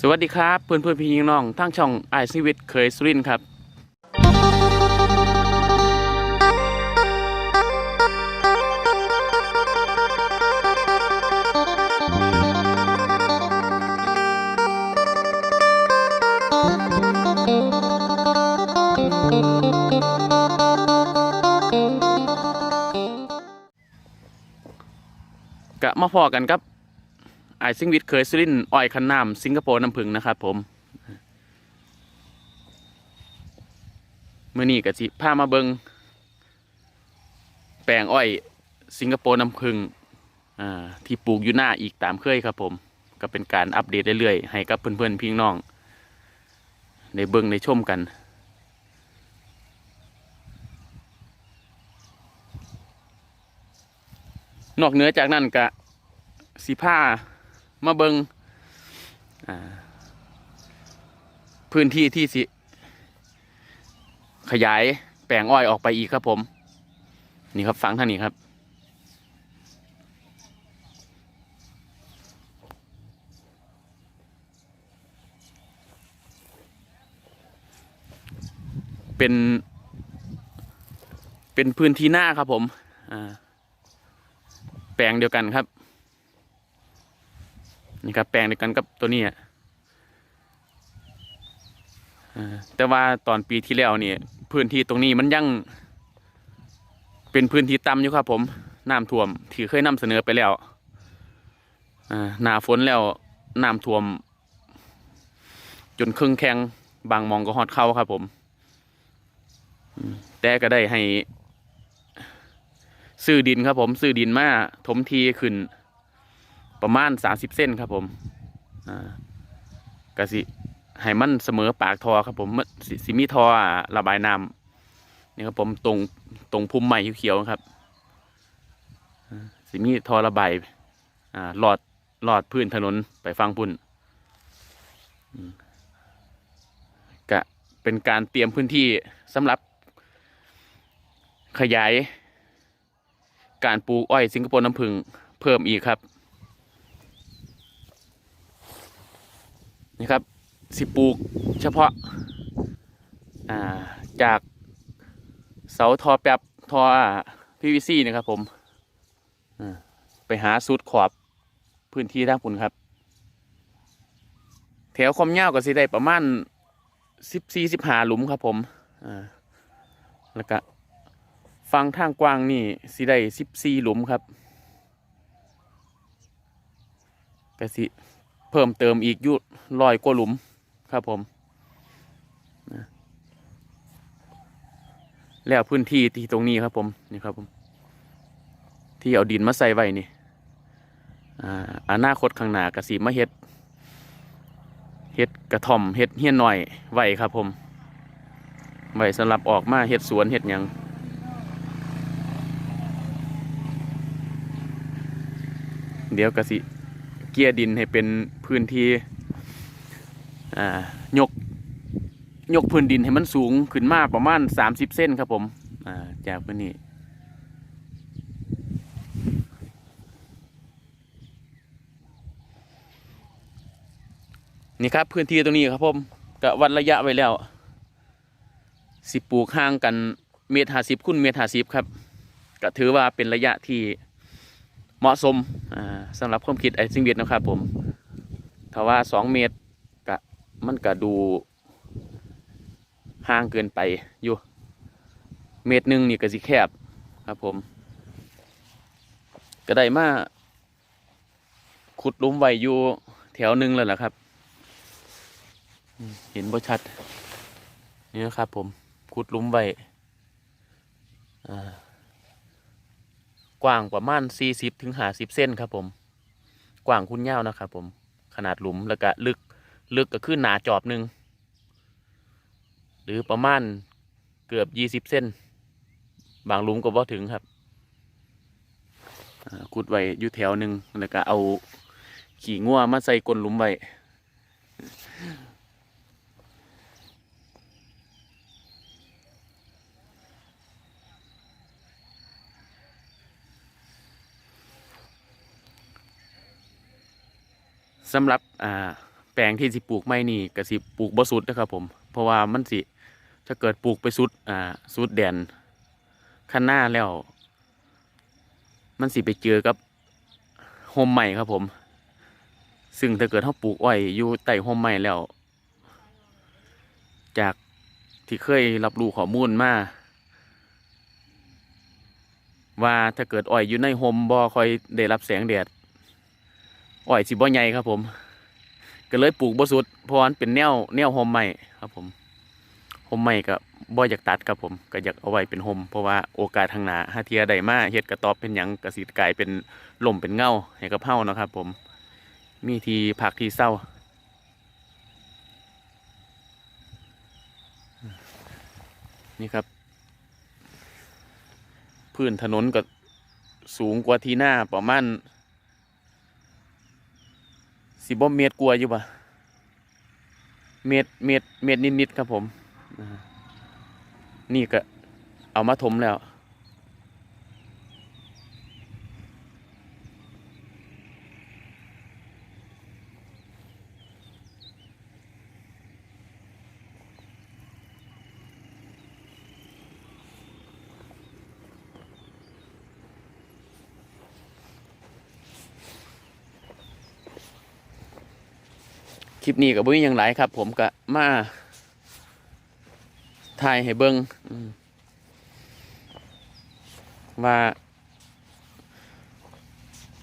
สวัสดีครับ เพื่อนเพื่อนพี่น้องทั้งช่องไอซีวิตเคยสุรินทร์ครับ กะมาพอกันครับ ไอซิงวิทเคยสุรินอ้อยคันน้ำสิงคโปร์น้ำผึ้งนะครับผมเมื่อนี้กะสิพามาเบิงแปลงอ้อยสิงคโปร์น้ำผึ้งที่ปลูกอยู่หน้าอีกตามเคยครับผม ก็เป็นการอัปเดตเรื่อยๆ ให้กับเพื่อนๆพี่น้องในเบิงในชมกันนอกเหนือจากนั้นกะสีผ้า มาเบิง่าพื้นที่ที่สิ ขยายแปลงอ้อยออกไปอีกครับผม นี่ครับฟังท่างนี้ครับ เป็น เป็นพื้นที่หน้าครับผม แปลงเดียวกันครับ นี่ครับแปลงเดียวกันกับตัวนี้อะแต่ว่าตอนปีที่แล้วเนี่ยพื้นที่ตรงนี้มันยังเป็นพื้นที่ต่ำอยู่ครับ ผมน้ำท่วมที่เคยนำเสนอไปแล้วหนาฝนแล้วน้ำท่วม จนครึ่งแข้งบางมองก็ฮอดเข้าครับ ผมแต่ก็ได้ให้ซื้อดินครับ ผมซื้อดินมาถมทีขึ้น ประมาณสาสิบเส้นครับผมอ่ากสิให้มันเสมอปากทอครับผมมันสสิมีทอระบายน้ำนี่ครับผมตรงตรงพุ่มใหม่เขียวๆครับสิมีทอระบายอ่าหลอดหลอดพื้นถนนไปฟังพุ่นกะเป็นการเตรียมพื้นที่สำหรับขยายการปลูกอ้อยสิงคโปร์น้ำผึ้งเพิ่มอีกครับ นี่ครับสิปลูกเฉพาะาจากเสาทอแป๊บทอพีวีซีนะครับผมไปหาสุดขอบพื้นที่ทางปุ่นครับ แถวความยาวก็สิได้ประมาณสิบสี่สิบห้าหลุมครับผมแล้วก็ฟังทางกว้างนี่สิได้สิบสี่หลุมครับก็สิเพิ่มเติมอีกยุด ลอยกว่าหลุมครับผม แล้วพื้นที่ที่ตรงนี้ครับผมนี่ครับผม ที่เอาดินมาใส่ไว้นี่อ่าอนาคตข้างหน้ากระสิมาเฮ็ดเฮ็ดกระท่อมเฮ็ดเฮียนหน่อยไว้ครับผมไว้สำหรับออกมาเฮ็ดสวนเฮ็ดยังเดี๋ยวกระสิเกียดินให้เป็นพื้นที่ ยกยกพื้นดินให้มันสูงขึ้นมาประมาณสามสิบเส้นครับผมาจากพื้นนี้นี่ครับพื้นที่ตรงนี้ครับผมกะวัดระยะไว้แล้วสิปลูกห่างกันเมตรห้าสิบคูณเมตรห้าสิบครับก็ถือว่าเป็นระยะที่เหมาะสมอ่าสำหรับความคิดไอซิงเวียดนะครับผมถ้าว่าสองเมตร มันก็ดูห่างเกินไปอยู่เมตรหนึ่งนี่ก็สิแคบครับผม ก็ได้มาขุดลุมไว้อยู่แถวหนึ่งแล้วล่ะครับ เห็นบ่ชัด นี่นะครับผมขุดลุมไว้กว้างประมาณ40ถึง50เส้นครับผม กว้างคุณยาวนะครับผมขนาดหลุมแล้วก็ลึก ลึกก็ขึ้นหนาจอบหนึ่งหรือประมาณเกือบ20เส้น บางลุมก็บ่ถึงครับขุดไว้อยู่แถวหนึ่งแล้วก็เอาขี่งัวมาใส่ก้นลุมไว้สำหรับอ่า แปลงที่สิปลูกไม่นี่ก็สิปลูกบ่สุดนะครับผม เพราะว่ามันสิถ้าเกิดปลูกไปสุดอ่าสุดแดนข้างหน้าแล้ว มันสิไปเจอกับโฮมใหม่ครับผม ซึ่งถ้าเกิดเขาปลูกอ้อยอยู่ใต้โฮมใหม่แล้ว จากที่เคยรับรู้ข้อมูลมาว่าถ้าเกิดอ้อยอยู่ในโฮมบ่คอยได้รับแสงแดดอ้อยสิบ่ใหญ่ครับผม ก็เลยปลูกบ่สุดเพราะมันเป็นแนวแนวโฮมใหม่ครับผมโฮมใหม่ก็บ่อยากตัดครับผมก็อยากเอาไว้เป็นโฮมเพราะว่าโอกาสทางหน้าหาเทียได้มาเฮ็ดกระตอบเป็นหยังกระสิกลายเป็นลมเป็นเงาให้กับเฮานะครับ ผม มีที่พักทีเศร้านี่ครับ พื้นถนนก็สูงกว่าทีหน้าประมาณ สิบเมตรกลัวอยู่ปะเมตรเมตรเมตรนิดๆครับผม นี่ก็เอามาถมแล้ว คลิปนี้กับบุ้ยยังหลายครับ ผมก็มาถ่ายให้เบิงว่า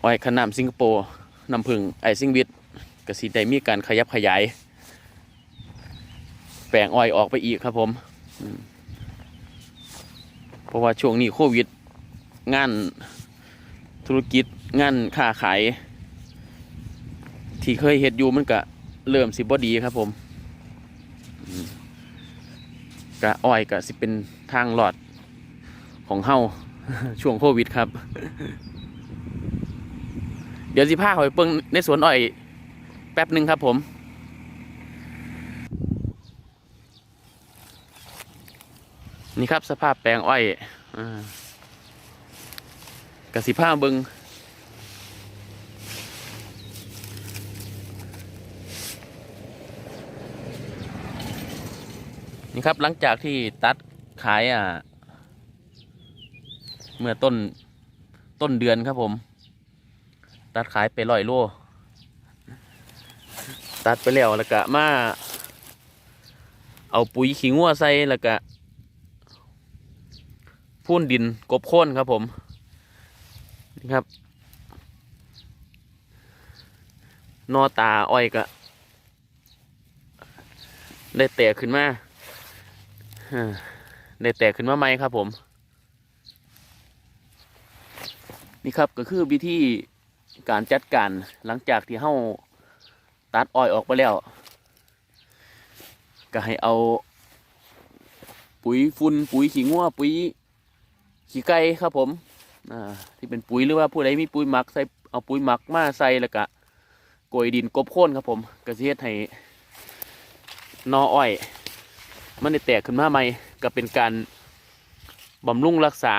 อ้อยขนามสิงคโปร์น้ำผึ้งไอซิงวิทกระสิได้มีการขยับขยาย แปลงอ้อยออกไปอีกครับผมอืมเพราะว่าช่วงนี้โควิด งานธุรกิจงานค้าขาย ที่เคยเฮ็ดอยู่มันก็ เริ่มสิบ่ดีครับผมกะอ้อยกะสิเป็นทางหลอดของเฮาช่วงโควิดครับ เดี๋ยวสิพาเขาไปเปิงในสวนอ้อย แป๊บหนึ่งครับผม นี่ครับสภาพแปลงอ้อยอากะสิพาเบิง นี่ครับหลังจากที่ตัดขายอะเมื่อต้นต้นเดือนครับผม ตัดขายไปร้อยโลตัดไปแล้วแล้วก็มาเอาปุ๋ยขี้งัวใส่แล้วก็พ่นดินกบโค่นครับผมนี่ครับนอตาอ้อยก็ได้แตกขึ้นมา ได้แตกขึ้นมาไหมครับผม นี่ครับก็คือวิธีการจัดการหลังจากที่เฮาตัดอ้อยออกไปแล้ว ก็ให้เอาปุ๋ยฝุ่นปุ๋ยขี้งัวปุ๋ยขี้ไก่ครับผมที่เป็นปุ๋ยหรือว่าผู้ใดมีปุ๋ยหมักใส่เอาปุ๋ยหมักมาใส่แล้วก็โกยดินกบโค่นครับผมก็สิเฮ็ดให้หนออ้อย มันได้แตกขึ้นมาใหม่ก็เป็นการบำรุงรักษา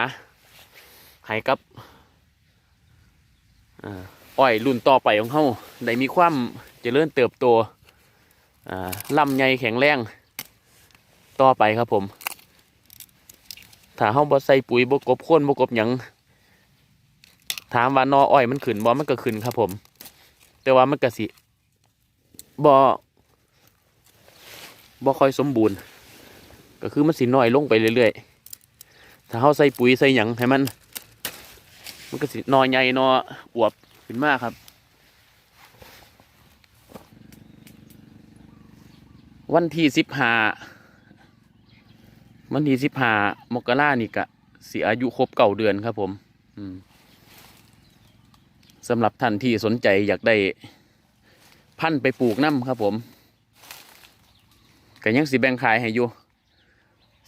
ให้กับอ้อยรุ่นต่อไปของเฮาได้มีความเจริญเติบโตลำใหญ่แข็งแรงต่อไปครับผม ถ้าเฮาบ่ใส่ปุ๋ยบ่กบโค่นบ่กบหยังถามว่านออ้อยมันขึ้นบ่มันก็ขึ้นครับผม แต่ว่ามันก็สิบ่บ่ค่อยสมบูรณ์ ก็คือมันสิน้อยลงไปเรื่อยๆ ถ้าเราใส่ปุ๋ยใส่หยังให้มัน มันก็สินอใหญ่นออวบขึ้นมากครับ วันที่สิบห้าวันที่สิบห้ามกรานี่กะสิอายุครบเก่าเดือนครับผมสำหรับท่านที่สนใจอยากได้พันธุ์ไปปลูกน้ำครับผมก็ยังสิแบ่งขายให้อยู่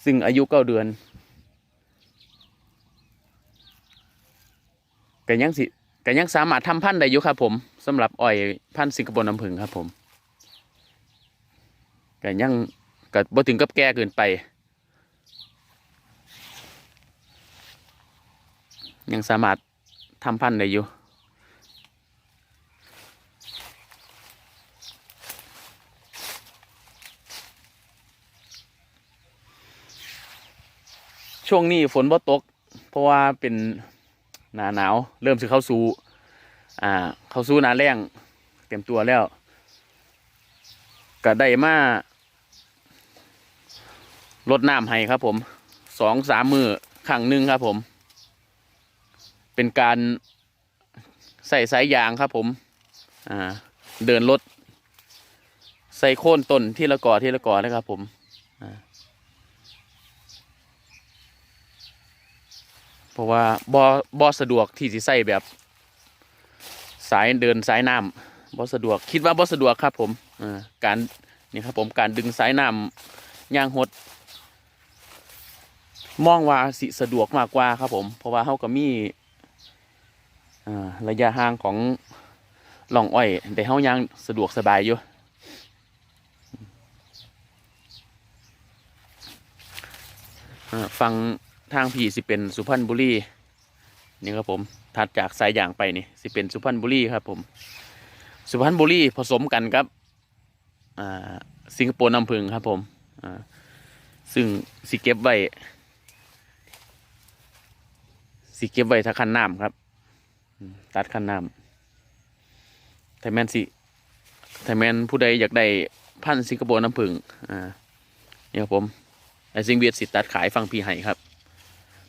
ซึ่งอายุเก้าเดือนก็ยังสิก็ยังสามารถทำพันธุ์ได้อยู่ครับผมสำหรับอ้อยพันธุ์สิงคโปร์น้ำผึ้งครับผมก็ยังก็บ่ถึงกับแก่เกินไป ยังสามารถทำพันธุ์ได้อยู่ ช่วงนี้ฝนบ่ตก เพราะว่าเป็นหนาหนาว เริ่มสิเข้าสู่อ่า เข้าสู่หนาแรงเต็มตัวแล้วก็ได้มาลดน้ำให้ครับ ผมสองสามมือครั้งหนึ่งครับ ผม เป็นการใส่สายยางครับ ผม อ่า เดินรถใส่โค่นต้นที่ละกอที่ละกอนะครับ ผมอ่า เพราะว่าบอบอสะดวกที่จะใส่แบบสายเดินสายน้ำบอสะดวกคิดว่าบอสะดวกครับผมอการนี่ครับผมการดึงสายน้ำย่างหด มองว่าสิสะดวกมากกว่าครับผม เพราะว่าเขาก็มีระยะห่างของหล่องอ้อยแต่เขายังสะดวกสบายอยู่อ่าฟัง ทางพี่สิเป็นสุพรรณบุรีนี่ครับผมถัดจากสายยางไปนี่สิเป็นสุพรรณบุรีครับผมสุพรรณบุรีผสมกันครับอ่าสิงคโปร์น้ำผึ้งครับผมอ่าซึ่งสิเก็บไว้สิเก็บไว้ถ้าคันน้ำครับ ตัดคันน้ำแต่แมนสิแต่แมนผู้ใดอยากได้พันสิงคโปร์น้ำผึ้งอ่านี่ครับผมไอซิงเวียดสิตัดขายฟังพี่ให้ครับ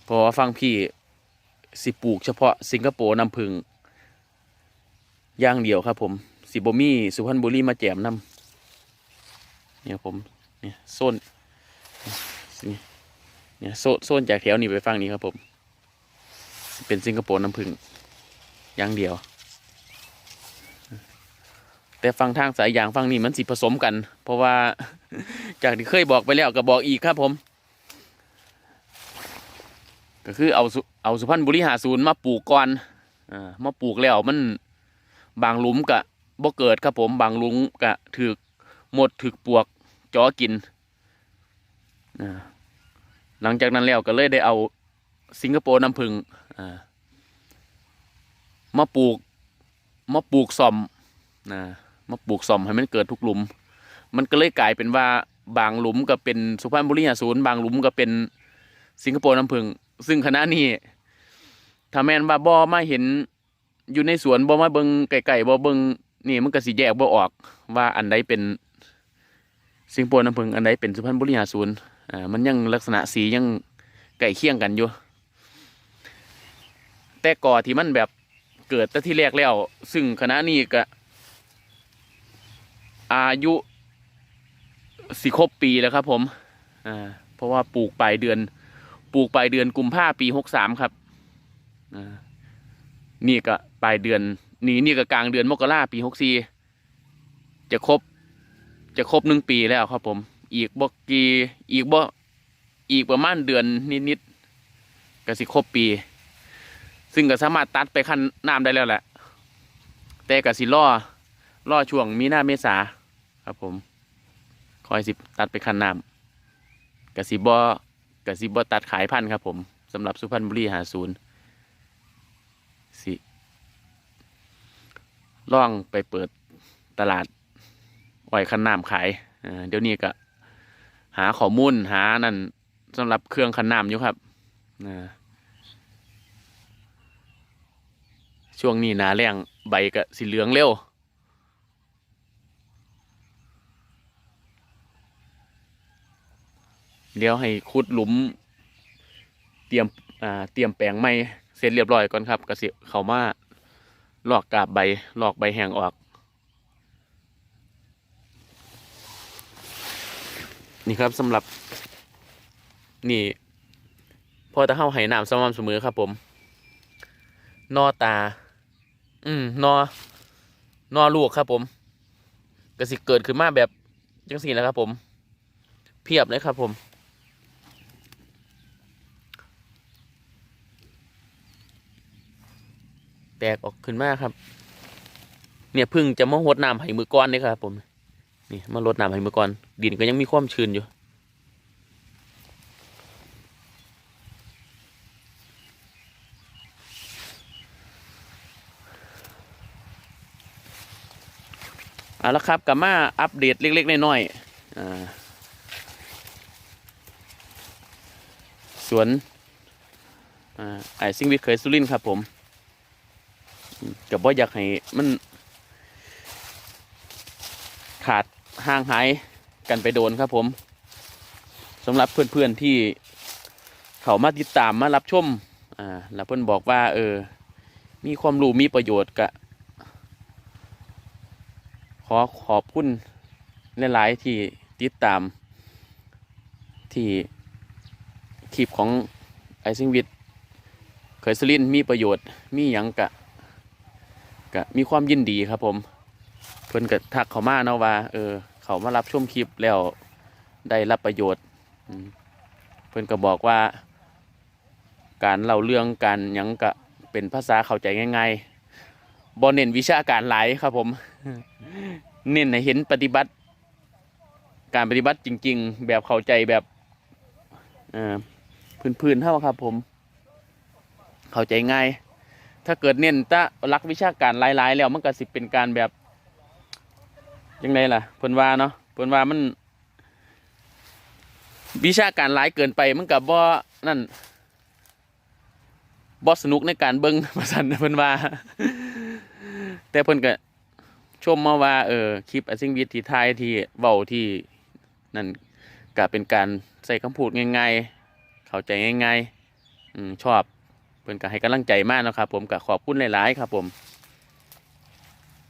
เพราะว่าฟังพี่สิปลูกเฉพาะสิงคโปร์น้ำผึ้งย่างเดียวครับผมสิบมี่สุพรรณบุรีมาแจมน้ำเนี่ยผมเนี่ยโซนเนี่ยโซนโซนจากแถวนี้ไปฟังนี้ครับผม เป็นสิงคโปร์น้ำผึ้งย่างเดียว แต่ฟังทางสายยางฟังนี่มันสิผสมกัน เพราะว่าจากที่เคยบอกไปแล้วก็บอกอีกครับผม ก็คือเอาสุเอาสุพรรณบุรีหาศูนย์มาปลูกก่อนอ่ามาปลูกแล้วมันบางหลุมกะบ่เกิดครับผมบางหลุมกะถึกหมดถึกปวกจอกินอ่าหลังจากนั้นแล้วก็เลยได้เอาสิงคโปร์น้ำผึ้งอ่ามาปลูกมาปลูกซ่อมนะมาปลูกซ่อมให้มันเกิดทุกหลุม มันก็เลยกลายเป็นว่าบางหลุมก็เป็นสุพรรณบุรีหาศูนย์บางหลุมก็เป็นสิงคโปร์น้ำผึ้ง ซึ่งคณะนี้ถ้าแม่นว่าบ่มาเห็นอยู่ในสวนบ่มาเบิงไก่ๆบ่เบิงนี่มันก็สิแยกบ่ออก ว่าอันใดเป็นสิงคโปร์น้ำผึ้งอันใดเป็นสุพรรณบุรีหาศูนย์อ่ามันยังลักษณะสียังใกล้เคียงกันอยู่ แต่ก่อที่มันแบบเกิดแต่ที่แรกแล้ว ซึ่งคณะนี้ก็อายุสิครบปีแล้วครับผมอ่าเพราะว่าปลูกปลายเดือน ปลูกปลายเดือนกุมภาปีหกสามครับนี่ก็ปลายเดือนนี่นี่ก็กลางเดือนมกราปีหกสี่จะครบ จะครบหนึ่งปีแล้วครับผม อีกบ่กี่อีกบ่อีกประมาณเดือนนิดๆก็สิครบปี ซึ่งก็สามารถตัดไปขั้นน้ำได้แล้วแหละ แต่ก็สิล่อล่อช่วงมีหน้าเมษาครับผม คอยสิตัดไปขั้นน้ำกสิบอ กสิบอตัดขายพันธุ์ครับผมสำหรับสุพรรณบุรีหาศูนย์สิล่องไปเปิดตลาดอ้อยขันน้ำขายเดี๋ยวนี้ก็หาข้อมูลหานั่นสำหรับเครื่องคันน้ำอยู่ครับช่วงนี้หนาแรงใบก็สีเหลืองเร็ว เดี๋ยวให้ขุดหลุม เตรียมอ่าเตรียมแปลงไม้เสร็จเรียบร้อยก่อนครับกระสิเขามาลอกกาบใบลอกใบแห้งออก นี่ครับสำหรับ นี่ พอจะเข้าไหน้ำสม่ำเสมอครับ ผม นอตา อืมนอนอลูกครับผมก็สิเกิดขึ้นมาแบบจังสี่นะครับผม เพียบเลยครับผม แตกออกขึ้นมาครับ เนี่ยพึ่งจะมาหดน้ำให้มือก้อนนี่ครับผมนี่มาลดน้ำให้มือก้อน ดินก็ยังมีความชื้นอยู่เอาละครับกับมาอัปเดตเล็ก ๆ น้อยๆสวนไอซิงวิทย์เคยสุรินครับผม กับว่าอยากให้มันขาดห่างหายกันไปโดนครับผมสำหรับเพื่อนๆที่เขามาติดตามมารับชมอ่าแล้วเพื่อนบอกว่า เออ มีความรู้มีประโยชน์กะขอขอบคุณหลายๆที่ติดตาม ที่คลิปของไอซิงวิทเคยสลินมีประโยชน์มีหยังกะ กะมีความยินดีครับผม เพิ่นก็ทักเขามาเนาะว่า เออ เขามารับชมคลิปแล้วได้รับประโยชน์เพิ่นก็บอกว่า การเล่าเรื่องการยังกะเป็นภาษาเข้าใจง่ายๆบ่เน้นวิชาการหลายครับผม เน้นให้เห็นปฏิบัติ การปฏิบัติจริง ๆ แบบเข้าใจแบบอ่าพื้นๆเท่าครับผม เข้าใจง่าย ถ้าเกิดเน้นตะลักวิชาการหลายๆ แล้วมันก็สิเป็นการแบบยังไงล่ะเพิ่นว่าเนาะเพิ่นว่ามัน วิชาการหลายเกินไปมันกับบ่นั่นบ่สนุกในการเบิ่งประสันเพิ่นว่า แต่เพิ่นก็ชมมาว่า เออคลิปอซิงวิทที่ทายที่เว้าที่นั่นก็เป็นการใส่คำพูดง่ายๆเข้าใจง่ายๆอืมชอบ เพิ่อนก็ให้กำลังใจมากนะครับ ผมก็ขอบคุณหลายๆครับ ผม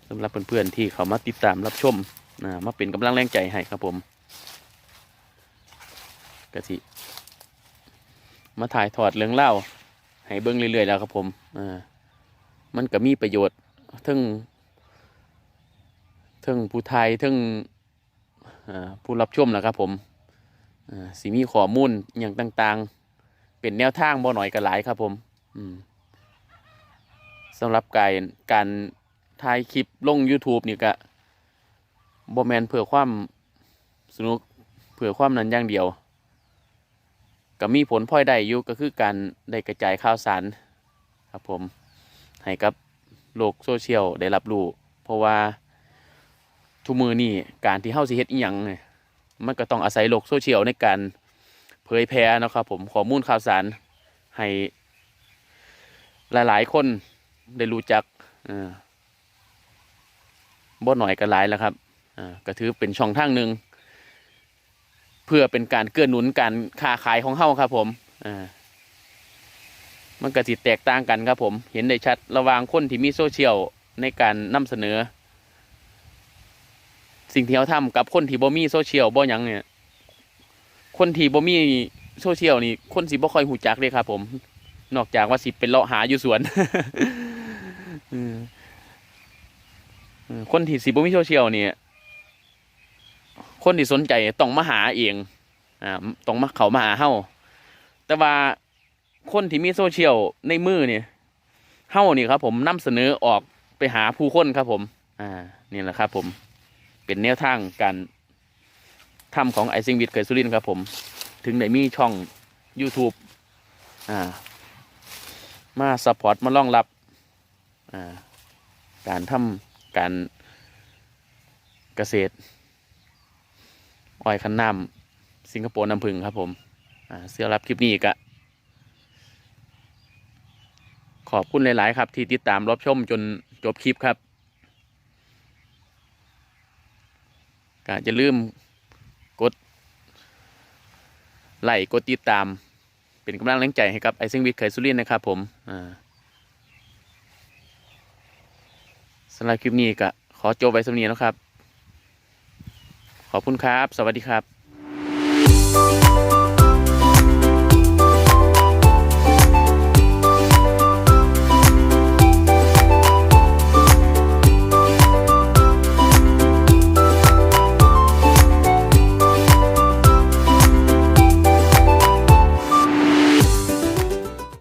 สำหรับเพื่อนๆที่เขามาติดตามรับชมนะมาเป็นกำลังแรงใจให้ครับผมกะสิมาถ่ายทอดเรื่องเล่าให้เบิ่งเรื่อยๆแล้วครับผมอ่ามันก็มีประโยชน์ทั้งเทิงผู้ไทยเทิงผู้รับชมนะครับผมอ่าสิมีข้อมูลอย่างต่างๆ เป็นแนวทางบ่หน่อยก็หลายครับผม สำหรับการการถ่ายคลิปลง YouTube นี่ก็บแมนเพื่อความสนุกเพื่อความนั้นอย่างเดียว ก็มีผลพลอยได้อยู่ก็คือการได้กระจายข่าวสารครับผม ให้กับโลกโซเชียลได้รับรู้ เพราะว่าทุกมือนี่การที่เฮาสิเฮ็ดอีหยังเนี่ยมันก็ต้องอาศัยโลกโซเชียลในการเผยแพร่นะครับผมข้อมูลข่าวสารให้ หลายๆ คนได้รู้จักบ่หน่อยก็หลายแล้วครับก็ถือเป็นช่องทางหนึ่งเพื่อเป็นการเกื้อหนุนการค้าขายของเฮ้าครับ ผมมันก็สิแตกต่างกันครับ ผม เห็นได้ชัดระหว่างคนที่มีโซเชียลในการนำเสนอ สิ่งที่เขาทำกับคนที่บ่มีโซเชียลบ่ยังเนี่ย คนที่บ่มีโซเชียลนี่คนสิบ่ค่อยหูจักเลยครับ ผม นอกจากว่าสิเป็นเลาะหาอยู่สวนคนที่สิบ่มีโซเชียลนี่ยคนที่สนใจต้องมาหาเองอ่าต้องมาเขามาหาเฮาแต่ว่าคนที่มีโซเชียลในมือเนี่ยเฮานี่ครับ ผมนำเสนอออกไปหาผู้คนครับ ผม อ่า นี่แหละครับ ผมเป็นแนวทางการทำของไอซิงวิทเคยสุรินครับผม ถึงได้มีช่อง YouTube อ่า มาสปอร์ตมาล่องรับการทำการเกษตร อ้อยคันน้ำสิงคโปร์น้ำผึ้งครับผมเสื้อรับคลิปนี้กะขอบคุณหลาย ๆ ครับ ที่ติดตามรับชมจนจบคลิปครับก็จะลืมกดไลค์กดติดตาม เป็นกำลังแรงใจให้กับไอซิงวิทย์เคยสุริย์นะครับผมอ่าสำหรับคลิปนี้ก็ขอจบไว้สำนียนะครับ ขอบคุณครับ สวัสดีครับ